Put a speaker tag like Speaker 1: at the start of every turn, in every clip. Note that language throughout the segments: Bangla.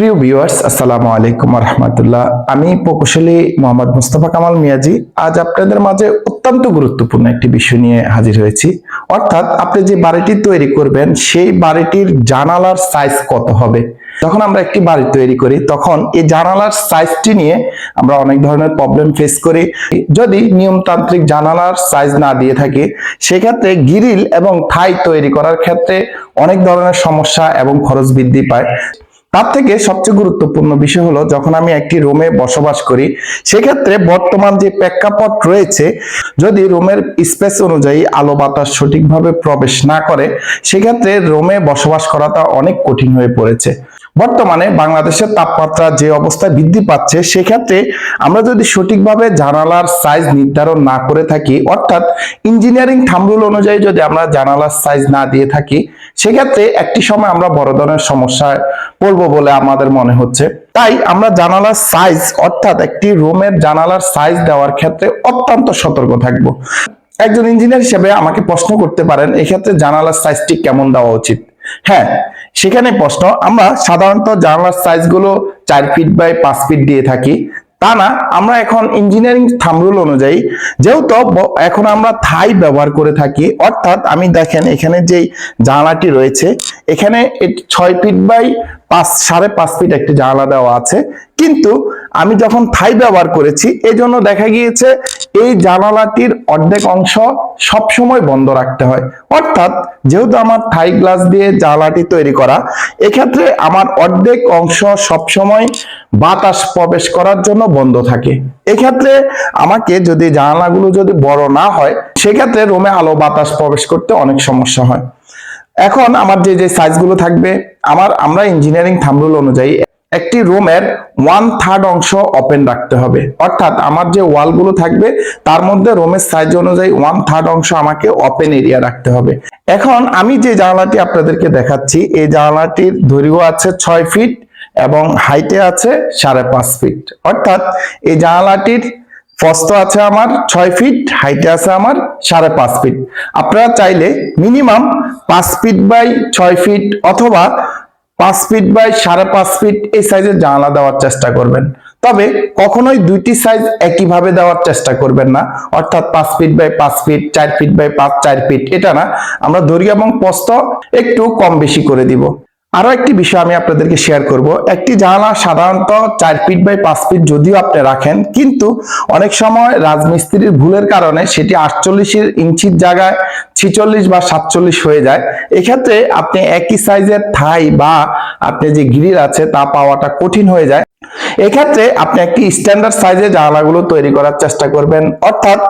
Speaker 1: প্রিয় ভিউয়ার্স আসসালামু আলাইকুম রহমতুল্লাহ আমি প্রকৌশলী মোহাম্মদ মুস্তফা কামাল মিয়াজি। আজ আপনাদের মাঝে অত্যন্ত গুরুত্বপূর্ণ একটি বিষয় নিয়ে হাজির হয়েছি। অর্থাৎ আপনি যে বাড়িটি তৈরি করবেন, সেই বাড়িটির জানালার সাইজ কত হবে? যখন আমরা একটি বাড়ি তৈরি করি, তখন এই জানালার সাইজটি নিয়ে আমরা অনেক ধরনের প্রবলেম ফেস করি। যদি নিয়মতান্ত্রিক জানালার সাইজ না দিয়ে থাকে, সেক্ষেত্রে গিরিল এবং ঠাই তৈরি করার ক্ষেত্রে অনেক ধরনের সমস্যা এবং খরচ বৃদ্ধি পায়। তার থেকে সবচেয়ে গুরুত্বপূর্ণ বিষয় হলো, যখন আমি একটি রুমে বসবাস করি, সেক্ষেত্রে বর্তমান যে প্রেক্ষাপট রয়েছে, যদি রুমের স্পেস অনুযায়ী আলো বাতাস সঠিকভাবে প্রবেশ না করে, সেক্ষেত্রে রুমে বসবাস করাটা অনেক কঠিন হয়ে পড়েছে। বর্তমানে বাংলাদেশের তাপমাত্রা যে অবস্থায় বৃদ্ধি পাচ্ছে, সেক্ষেত্রে আমরা যদি সঠিকভাবে জানালার সাইজ নির্ধারণ না করে থাকি, অর্থাৎ ইঞ্জিনিয়ারিং থামরুল অনুযায়ী যদি আমরা জানালার সাইজ না দিয়ে থাকি, সেক্ষেত্রে একটি সময় আমরা বড় ধরনের সমস্যায় পড়ব বলে আমাদের মনে হচ্ছে। তাই আমরা জানালার সাইজ অর্থাৎ একটি রুমের জানালার সাইজ দেওয়ার ক্ষেত্রে অত্যন্ত সতর্ক থাকব। একজন ইঞ্জিনিয়ার হিসেবে আমাকে প্রশ্ন করতে পারেন, এক্ষেত্রে জানালার সাইজটি কেমন দেওয়া উচিত? হ্যাঁ সেখানে প্রশ্ন, আমরা সাধারণত জানালার সাইজগুলো চার ফিট বাই পাঁচ ফিট দিয়ে থাকি। তা না, আমরা এখন ইঞ্জিনিয়ারিং থামরুল অনুযায়ী, যেহেতু এখন আমরা থাই ব্যবহার করে থাকি, অর্থাৎ আমি দেখেন এখানে যেই জানালাটি রয়েছে, এখানে ছয় ফিট বাই পাঁচ, সাড়ে পাঁচ ফিট একটি জানালা দেওয়া আছে। কিন্তু আমি যখন থাই ব্যবহার করেছি, এজন্য দেখা গিয়েছে এই জানালাটির অর্ধেক অংশ সব সময় বন্ধ রাখতে হয়। অর্থাৎ যেহেতু আমার থাই গ্লাস দিয়ে জানালাটি তৈরি করা, এক্ষেত্রে আমার অর্ধেক অংশ সব সময় বাতাস প্রবেশ করার জন্য বন্ধ থাকে। এক্ষেত্রে আমাকে যদি জানালাগুলো যদি বড় না হয়, সেক্ষেত্রে রুমে আলো বাতাস প্রবেশ করতে অনেক সমস্যা হয়। এখন আমার যে যে সাইজগুলো থাকবে, আমার, আমরা ইঞ্জিনিয়ারিং থামরুল অনুযায়ী একটি রুমের ওয়ান থার্ড অংশ ওপেন রাখতে হবে। অর্থাৎ আমার যে ওয়ালগুলো থাকবে, তার মধ্যে রুমের সাইজ অনুযায়ী ওয়ান থার্ড অংশ আমাকে ওপেন এরিয়া রাখতে হবে। এখন আমি যে জানালাটি আপনাদেরকে দেখাচ্ছি, এই জানালাটির দৈর্ঘ্য আছে ছয় ফিট এবং হাইটে আছে সাড়ে পাঁচ ফিট অর্থাৎ এই জানালাটির প্রস্থ আছে আমার ছয় ফিট হাইটে আছে আমার সাড়ে পাঁচ ফিট আপনারা চাইলে মিনিমাম পাঁচ ফিট বাই ছয় ফিট অথবা পাঁচ ফিট বাই সাড়ে পাঁচ ফিট এই সাইজের জানালা দেওয়ার চেষ্টা করবেন। তবে কখনোই দুইটি সাইজ একইভাবে দেওয়ার চেষ্টা করবেন না। অর্থাৎ পাঁচ ফিট বাই পাঁচ ফিট চার ফিট বাই পাঁচ, চার ফিট এটা না। আমরা দৈর্ঘ্য এবং প্রস্থ একটু কম বেশি করে দিব। আরও একটি বিষয় আমি আপনাদেরকে শেয়ার করব। একটি জানালা সাধারণত চার ফিট বাই পাঁচ ফিট যদিও আপনি রাখেন, কিন্তু অনেক সময় রাজমিস্ত্রির ভুলের কারণে সেটি আটচল্লিশের ইঞ্চির জায়গায় ছিচল্লিশ বা সাতচল্লিশ হয়ে যায়। এক্ষেত্রে আপনি একই সাইজের থাই বা আপনি যে গ্রিল আছে তা পাওয়াটা কঠিন হয়ে যায়। এক্ষেত্রে আপনি একটি স্ট্যান্ডার্ড সাইজের জানালাগুলো তৈরি করার চেষ্টা করবেন। অর্থাৎ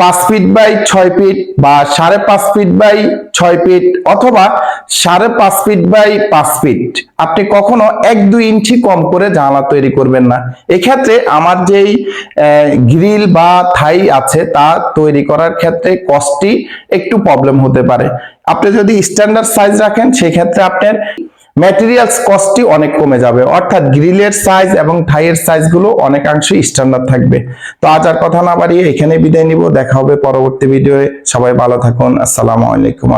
Speaker 1: পাঁচ ফিট বাই ছয় ফিট বা সাড়ে পাঁচ ফিট বাই ছয় ফিট অথবা সাড়ে পাঁচ ফিট বাই পাঁচ ফিট। আপনি কখনো এক দুই ইঞ্চি কম করে জানালা তৈরি করবেন না। এক্ষেত্রে আমার যেই গ্রিল বা থাই আছে তা তৈরি করার ক্ষেত্রে কস্টটি একটু প্রবলেম হতে পারে। আপনি যদি স্ট্যান্ডার্ড সাইজ রাখেন, সেক্ষেত্রে আপনার ম্যাটেরিয়ালস কস্টটি অনেক কমে যাবে। অর্থাৎ গ্রিলের সাইজ এবং ঠাইয়ের সাইজগুলো অনেকাংশে স্ট্যান্ডার্ড থাকবে। তো আজ আর কথা না বাড়িয়ে এখানে বিদায় নিব। দেখা হবে পরবর্তী ভিডিওয়ে সবাই ভালো থাকুন। আসসালামু আলাইকুম